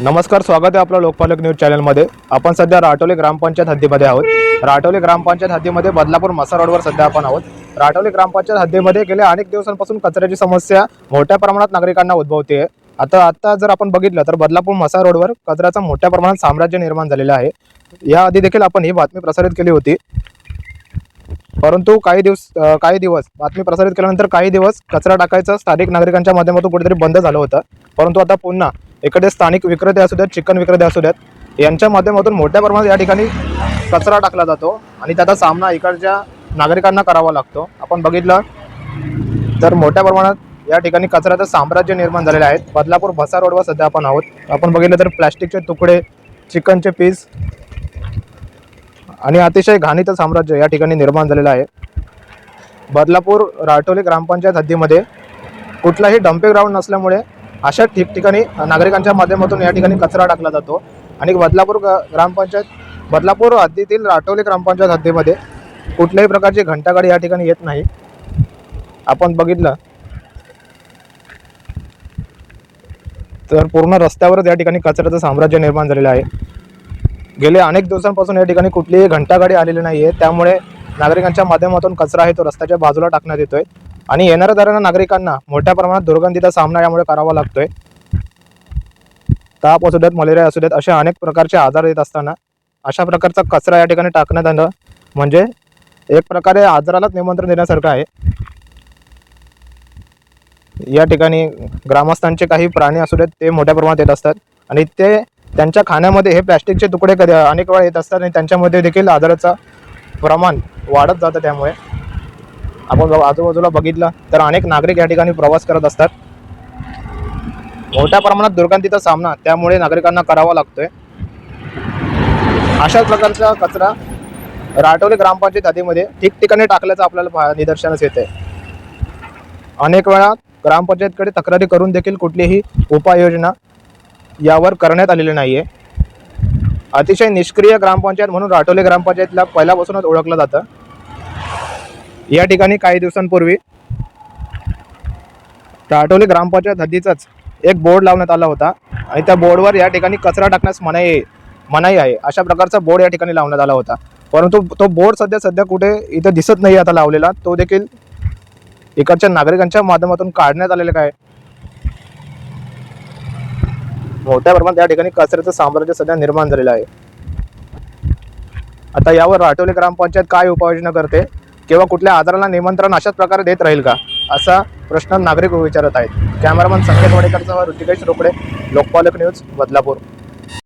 नमस्कार स्वागत आहे आपलं लोकपालक न्यूज चॅनलमध्ये. आपण सध्या राटोली ग्रामपंचायत हद्दीमध्ये आहोत. राटोली ग्रामपंचायत हद्दीमध्ये बदलापूर मसा रोडवर सध्या आपण आहोत. राटोली ग्रामपंचायत हद्दीमध्ये गेल्या अनेक दिवसांपासून कचऱ्याची समस्या मोठ्या प्रमाणात नागरिकांना उद्भवते आता आता जर आपण बघितलं तर बदलापूर मसा रोडवर कचऱ्याचं मोठ्या प्रमाणात साम्राज्य निर्माण झालेलं आहे. याआधी देखील आपण ही बातमी प्रसारित केली होती. परंतु काही दिवस काही दिवस बातमी प्रसारित केल्यानंतर काही दिवस कचरा टाकायचं स्थानिक नागरिकांच्या माध्यमातून कुठेतरी बंद झालं होतं. परंतु आता पुन्हा इकडे स्थानिक विक्रेते असू द्यात चिकन विक्रेते असू द्यात यांच्या माध्यमातून मोठ्या प्रमाणात या ठिकाणी कचरा टाकला जातो आणि त्याचा सामना इकडच्या नागरिकांना करावा लागतो. आपण बघितलं तर मोठ्या प्रमाणात या ठिकाणी कचऱ्याचं साम्राज्य निर्माण झालेलं आहे. बदलापूर भसा रोडवर सध्या आपण आहोत. आपण बघितलं तर प्लॅस्टिकचे तुकडे चिकनचे पीस आणि अतिशय घाणीचं साम्राज्य या ठिकाणी निर्माण झालेलं आहे. बदलापूर राठोली ग्रामपंचायत हद्दीमध्ये कुठलाही डम्पिंग ग्राउंड नसल्यामुळे अशा ठिकठिकाणी नागरिकांच्या माध्यमातून या ठिकाणी कचरा टाकला जातो. आणि बदलापूर ग- ग्रामपंचायत बदलापूर हद्दीतील राठोली ग्रामपंचायत हद्दीमध्ये कुठल्याही प्रकारची घंटागाडी या ठिकाणी येत नाही. आपण बघितलं. तर पूर्ण रस्त्यावरच या ठिकाणी कचऱ्याचं साम्राज्य निर्माण झालेलं आहे. गेले अनेक दिवसांपासून या ठिकाणी कुठलीही घंटागाडी आलेली नाही आहे त्यामुळे नागरिकांच्या माध्यमातून कचरा आहे तो रस्त्याच्या बाजूला टाकण्यात येतोय. आणि येणाऱ्या दरांना नागरिकांना मोठ्या प्रमाणात दुर्गंधीचा सामना यामुळे करावा लागतोय. ताप असू देत मलेरिया असू देत असे अनेक प्रकारचे आजार येत असताना अशा प्रकारचा कचरा या ठिकाणी टाकण्यात आलं म्हणजे एक प्रकारे आजारालाच निमंत्रण देण्यासारखं आहे. या ठिकाणी ग्रामस्थांचे काही प्राणी असू देत ते मोठ्या प्रमाणात येत असतात. आणि ते त्यांच्या खाण्यामध्ये हे प्लॅस्टिकचे तुकडे कधी अनेक वेळा येत असतात आणि त्यांच्यामध्ये देखील आजाराचं प्रमाण वाढत जातं त्यामुळे. आपण आजूबाजूला बघितलं तर अनेक नागरिक या ठिकाणी प्रवास करत असतात. मोठ्या प्रमाणात दुर्गंधीचा सामना त्यामुळे नागरिकांना करावा लागतोय. अशाच प्रकारचा कचरा राठोली ग्रामपंचायत हद्दीमध्ये ठिकठिकाणी टाकल्याचं आपल्याला पहा- निदर्शनास येते अनेक वेळा ग्रामपंचायतकडे तक्रारी करून देखील कुठलीही उपाययोजना यावर करण्यात आलेली नाही आहे अतिशय निष्क्रिय ग्रामपंचायत म्हणून राठोली ग्रामपंचायतला पहिल्यापासूनच ओळखलं जातं. या ठिकाणी काही दिवसांपूर्वी राठोली ग्रामपंचायत हद्दीचाच एक बोर्ड लावण्यात आला होता. आणि त्या बोर्डवर या ठिकाणी कचरा टाकण्यास मनाई आहे मनाई आहे. अशा प्रकारचा बोर्ड या ठिकाणी लावण्यात आला होता. परंतु तो बोर्ड सध्या सध्या कुठे इथं दिसत नाही आता लावलेला. तो देखील इकडच्या नागरिकांच्या माध्यमातून काढण्यात आलेलं काय मोठ्या प्रमाणात या ठिकाणी कचऱ्याचं साम्राज्य सध्या निर्माण झालेलं आहे. आता यावर राठोली ग्रामपंचायत काय उपाययोजना करते? किंवा कुठल्या आजाराला निमंत्रण अशाच प्रकारे देत राहील का? असा प्रश्न नागरिक विचारत आहेत. कॅमेरामन संकेत वाडेकरचा ऋतिकेश रोकडे लोकपालक न्यूज बदलापूर.